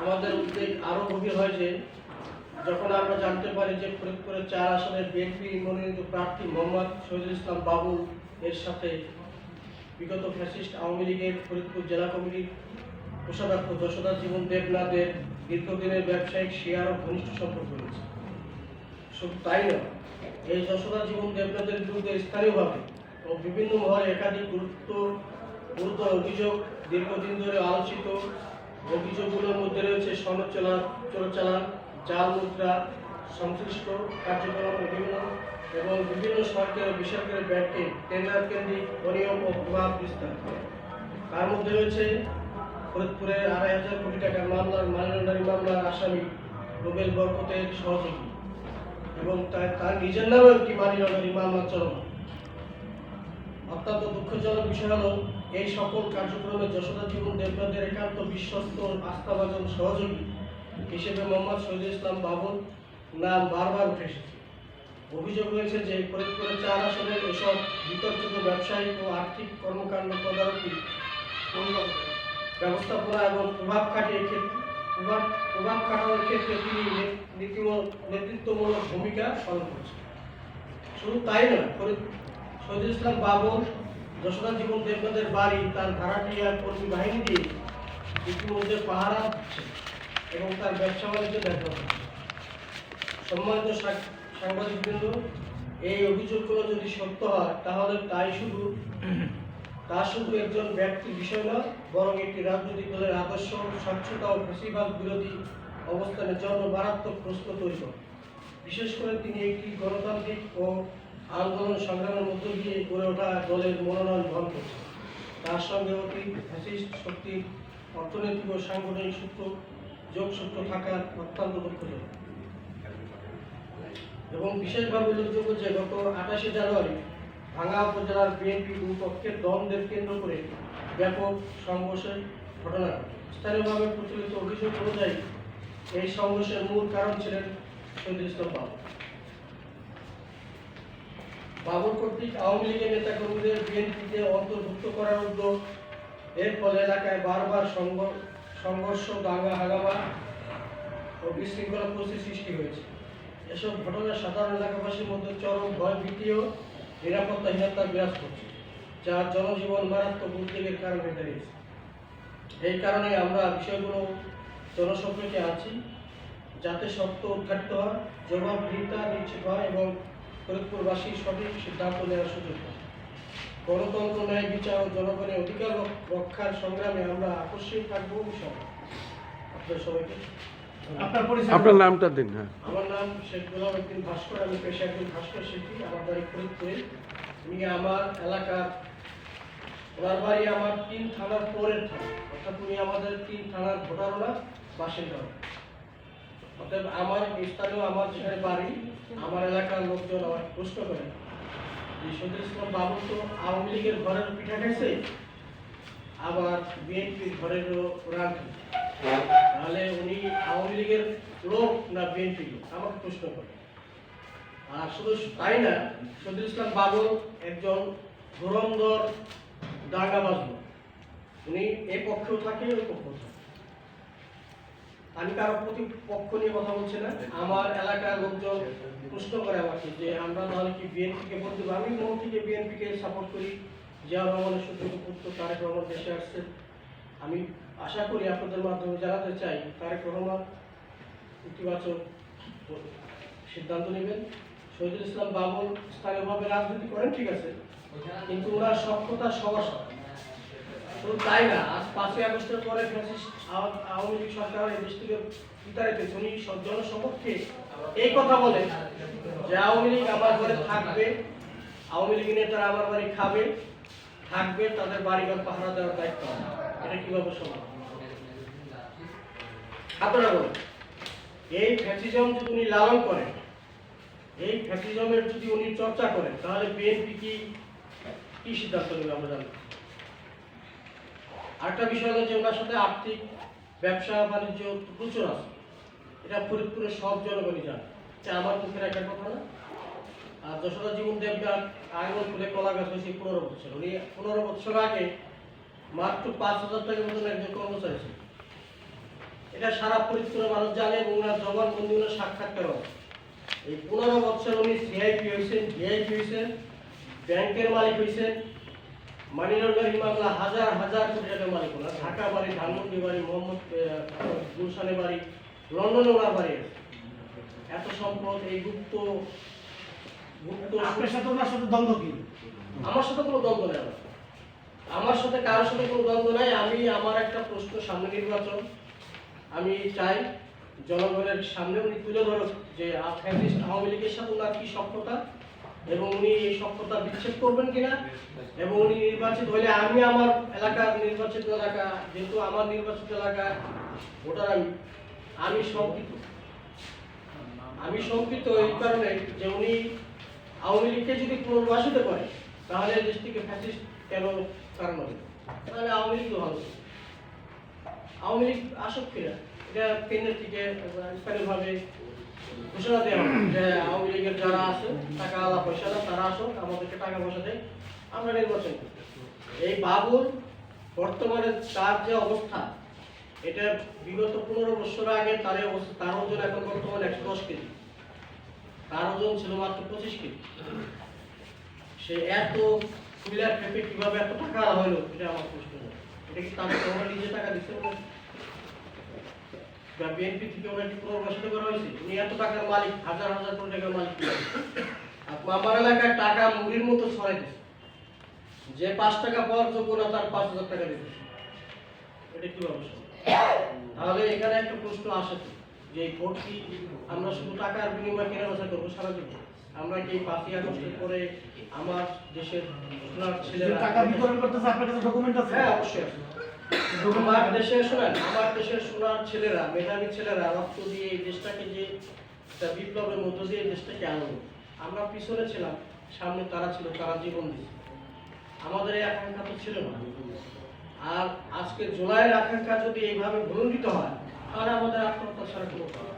আমাদের উদ্বেগ আরও গভীর হয় যে যখন আমরা জানতে পারি যে ফরিদপুরের চার আসনের বিএনপি মনোনীত প্রার্থী মোহাম্মদ শহীদুল ইসলাম বাবু এর সাথে বিগত ফ্যাসিস্ট আওয়ামী লীগের ফরিদপুর জেলা কমিটির কোষাধ্যক্ষ যশোদা জীবন দেবনাথের দীর্ঘদিনের ব্যবসায়িক শেয়ার ও ঘনিষ্ঠ সম্পর্ক রয়েছে। শুধু তাই নয়, এই যশোদা জীবন দেবনাথের বিরুদ্ধে স্থানীয়ভাবে ও বিভিন্ন মহলে একাধিক গুরুত্ব গুরুতর অভিযোগ দীর্ঘদিন ধরে আলোচিত অভিযোগগুলোর মধ্যে রয়েছে সনদ চোরাচালান জাল মুদ্রা, সংশ্লিষ্ট কার্যক্রম বিভিন্ন এবং বিভিন্ন সরকারি বেসরকারি ব্যাংকে টেন্ডার কেন্দ্রিক অনিয়ম ও প্রভাব বিস্তার তার মধ্যে রয়েছে ফরিদপুরের আড়াই হাজার কোটি টাকার মামলার মানি মামলার আসামি রুবেল বরকতের সহযোগী এবং তার তার নিজের নামেও একটি মানি লন্ডারিং মামলা চলমান। অত্যন্ত দুঃখজনক বিষয় হলো, এই সকল কার্যক্রমে যশোদা জীবন দেবনাথের একান্ত বিশ্বস্ত আস্থাভাজন সহযোগী হিসেবে মোহাম্মদ শহীদুল ইসলাম বাবুল নাম বারবার উঠে এসেছে। অভিযোগ হয়েছে যে, ফরিদপুরের চার আসনের এসব বিতর্কিত ব্যবসায়িক ও আর্থিক কর্মকাণ্ড তদারকি ব্যবস্থাপনা এবং প্রভাব খাটিয়ে ক্ষেত্রে প্রভাব প্রভাব খাটানোর ক্ষেত্রে তিনি নেতৃত্বমূলক ভূমিকা পালন করছেন। শুধু তাই নয় শহীদুল ইসলাম বাবর, যশোদা জীবন দেবনাথের বাড়ি, তার ভাড়াটিয়া কর্মী বাহিনী দিয়ে ইতিমধ্যে পাহারা এবং তার ব্যবসা বাণিজ্য দেখা হচ্ছে। সম্মানিত সাংবাদিকবৃন্দ, এই অভিযোগগুলো যদি সত্য হয়, তাহলে তাই শুধু, তা শুধু একজন ব্যক্তির বিষয় নয় বরং একটি রাজনৈতিক দলের আদর্শ, স্বচ্ছতা ও বেশিরভাগ বিরোধী অবস্থানের জন্য মারাত্মক প্রশ্ন তৈরি বিশেষ করে তিনি একটি গণতান্ত্রিক ও আন্দোলন সংগ্রামের মধ্য দিয়ে গড়ে ওঠা দলের মনোনয়ন গ্রহণ করছে। তার সঙ্গে অতি ফ্যাসিস্ট শক্তির অর্থনৈতিক ও সাংগঠনিক সূত্র যোগসূত্র থাকার অত্যন্ত দুঃখজনক এবং বিশেষভাবে উল্লেখযোগ্য যে গত আঠাশে জানুয়ারি ভাঙ্গা উপজেলার বিএনপি দুই পক্ষের দ্বন্দ্বের কেন্দ্র করে ব্যাপক সংঘর্ষের ঘটনা ঘটে। স্থানীয়ভাবে প্রচলিত অভিযোগ অনুযায়ী এই সংঘর্ষের মূল কারণ ছিলেন শহীদুল ইসলাম বাবর কর্তৃক আওয়ামী লীগের নেতাকর্মীদের বিএনপিতে অন্তর্ভুক্ত করার উদ্যোগ। এর ফলে এলাকায় বারবার সংঘ- সংঘর্ষ, দাঙ্গা হাঙ্গামা ও বিশৃঙ্খলা পরিস্থিতি সৃষ্টি হয়েছে। এসব ঘটনা সাধারণ এলাকাবাসীর মধ্যে চরম ভয় ভীতি ও নিরাপত্তাহীনতা বিরাজ করছে, যা জনজীবন মারাত্মক উদ্বেগের কারণে দাঁড়িয়েছে। এই কারণে আমরা বিষয়গুলো জনসম্পর্কে আছি, যাতে সত্য উদ্ঘাটিত হয়, জবাবদিহিতা নিশ্চিত হয় এবং ফরিদপুরবাসী সঠিক সিদ্ধান্ত নেওয়ার সুযোগ পায়। গণতন্ত্র ন্যায় বিচার ও জনগণের অধিকার রক্ষার সংগ্রামে আমরা আকস্মিক থাকব বিষয় আপনাদের সবাইকে আপনার নামটা দিন হ্যাঁ। আমার নাম শেখ গোলাম উদ্দিন ভাস্কর আমি পেশা একজন ভাস্কর শিল্পী আমার বাড়ি ফরিদপুরে। উনি আমার এলাকার ওনার বাড়ি আমার তিন থানার পরের থানা অর্থাৎ উনি আমাদের তিন থানার ভোটারও না বাসিন্দা অর্থাৎ আমার স্থানীয়, আমার যেখানে বাড়ি, আমার এলাকার লোকজন আমার প্রশ্ন করে। যে সদর ইসলাম বাবু তো আওয়ামী লীগের ঘরের পিঠা খাইছে, আবার বিএনপির ঘরেরও রান তাহলে উনি আওয়ামী লীগের লোক না বিএনপি লোক? আমাকে প্রশ্ন করে। আর শুধু তাই না সদুল ইসলাম বাবর একজন ধুরন্ধর দাঙ্গাবাজ। উনি এ পক্ষেও থাকে ওই পক্ষেও থাকে। আমি কারও প্রতি পক্ষ নিয়ে কথা বলছি না। আমার এলাকার লোকজন প্রশ্ন করে আমাকে যে, আমরা তাহলে কি বিএনপিকে বলতে পারি আমি মন থেকে বিএনপিকে সাপোর্ট করি। জিয়া রহমানের সুযোগ্য পুত্র তারেক রহমান দেশে আসছে। আমি আশা করি আপনাদের মাধ্যমে জানাতে চাই, তারেক রহমান ইতিবাচক সিদ্ধান্ত নেবেন। শহীদুল ইসলাম বাবুল স্থানীয়ভাবে রাজনীতি করেন, ঠিক আছে। কিন্তু ওনার সক্ষতা সবার সঙ্গে শুধু তাই না? আজ পাঁচই আগস্টের পরে ফ্যাসিস্ট আওয়ামী লীগ সরকার এই দেশ থেকে বিতাড়িত। উনি এই কথা বলেন যে আওয়ামী লীগ আমার ঘরে থাকবে, আওয়ামী লীগ নেতারা আমার বাড়ি খাবে, থাকবে, তাদের বাড়িঘর পাহারা দেওয়ার দায়িত্ব। এটা কীভাবে এই ফ্যাসিজম উনি লালন করেন, এই ফ্যাসিজমের যদি উনি চর্চা করেন, তাহলে বিএনপি কি কি সিদ্ধান্ত নেবে আমরা জানি আরেকটা বিষয় হলো যে ওনার সাথে আর্থিক, ব্যবসা, বাণিজ্য প্রচুর আছে। এটা ফরিদপুরের সব জনগণই জানে। এটা আমার মুখের একটা কথা না। আর যশোদা জীবন দেবনাথ আঙুল খুলে কলা গাছ হয়েছে পনেরো বছর। উনি পনেরো বছর আগে মাত্র পাঁচ হাজার টাকার মতন একজন কর্মচারী ছিল এটা সারা ফরিদপুরের মানুষ জানে এবং ওনার জবানবন্দি ওনার সাক্ষাৎকার। এই পনেরো বছর উনি সিআইপি হয়েছেন ভিআইপি হয়েছেন, ব্যাংকের মালিক হয়েছেন মানি লন্ডারিং মামলা হাজার হাজার কোটি টাকার মালিক ওনার। ঢাকা বাড়ি ধানমন্ডি বাড়ি মোহাম্মদ গুলশানে বাড়ি লন্ডনে ওনার বাড়ি আছে। এত সম্পদ এই গুপ্ত গুপ্ত আপনার সাথে ওনার সাথে দ্বন্দ্ব কি? আমার সাথে কোনো দ্বন্দ্ব নেই আমার। সাথে কারোর সাথে কোনো দ্বন্দ্ব নাই। আমি আমার একটা প্রশ্ন সামনে নির্বাচন। আমি চাই জনগণের সামনে উনি তুলে ধরুক যে ফ্যাসিস্ট আওয়ামী লীগের সাথে ওনার কি সক্ষতা এবং উনি এই সক্ষতা বিচ্ছেদ করবেন কিনা? এবং উনি নির্বাচিত হলে আমি আমার এলাকার নির্বাচিত এলাকা, যেহেতু আমার নির্বাচিত এলাকা, ভোটার আমি আমি শঙ্কিত। আমি শঙ্কিত এই কারণে যে উনি আওয়ামী লীগকে যদি পুনর্বাসিত করে, তাহলে দেশটিকে ফ্যাসিস্ট কেন কারণ হবে? তাহলে আওয়ামী লীগ ভালো। আওয়ামী লীগ আসুক কিনা এটা কেন্দ্রের থেকে স্থানীয়ভাবে ঘোষণা দেওয়া যে আওয়ামী লীগের যারা আছে, টাকা আলা পয়সা দেয় তারা আসুক, আমাদেরকে টাকা পয়সা দেয়, আমরা নির্বাচন এই বাবুর বর্তমানে তার যে অবস্থা, এটা বিগত পনেরো বছর আগে তার তার ওজন এখন বর্তমানে একশো দশ কেজি। তার ওজন ছিল মাত্র পঁচিশ কেজি। সে এত কুইলার পেপে কীভাবে এত টাকা হলো, এটা আমার প্রশ্ন। এটা কি তার নিজে টাকা দিচ্ছে বা বিএনপি থেকে ওনাকে পুনর্বাসিত করা হয়েছে উনি এত টাকার মালিক হাজার হাজার কোটি টাকার মালিক আমার এলাকায় টাকা মুড়ির মতো ছড়াই দিচ্ছে যে পাঁচ টাকা পাওয়ার যোগ্য না তার পাঁচ হাজার টাকা দিতে এটা কি অবস্থা তাহলে এখানে একটা প্রশ্ন আসে যে এই ভোট কি আমরা শুধু টাকার বিনিময়ে কেনা বেচা করব সারা জীবন? আমরা কি পাঁচই আগস্টের পরে আমার দেশের ছেলেরা টাকা বিতরণ করতেছে আপনার কাছে ডকুমেন্ট আছে? হ্যাঁ অবশ্যই আছে। আমার দেশের শোনেন আমার দেশের সোনার ছেলেরা, মেধাবী ছেলেরা রক্ত দিয়ে এই দেশটাকে যে একটা বিপ্লবের মধ্য দিয়ে দেশটাকে আনলো আমরা পিছনে ছিলাম, সামনে তারা ছিল, তারা জীবন দিয়েছে আমাদের এই আকাঙ্ক্ষা তো ছিল না আর আজকে জুলাইয়ের আকাঙ্ক্ষা যদি এইভাবে ভুলণ্ডিত হয়, তাহলে আমাদের আত্মহত্যা ছাড়া কোনো।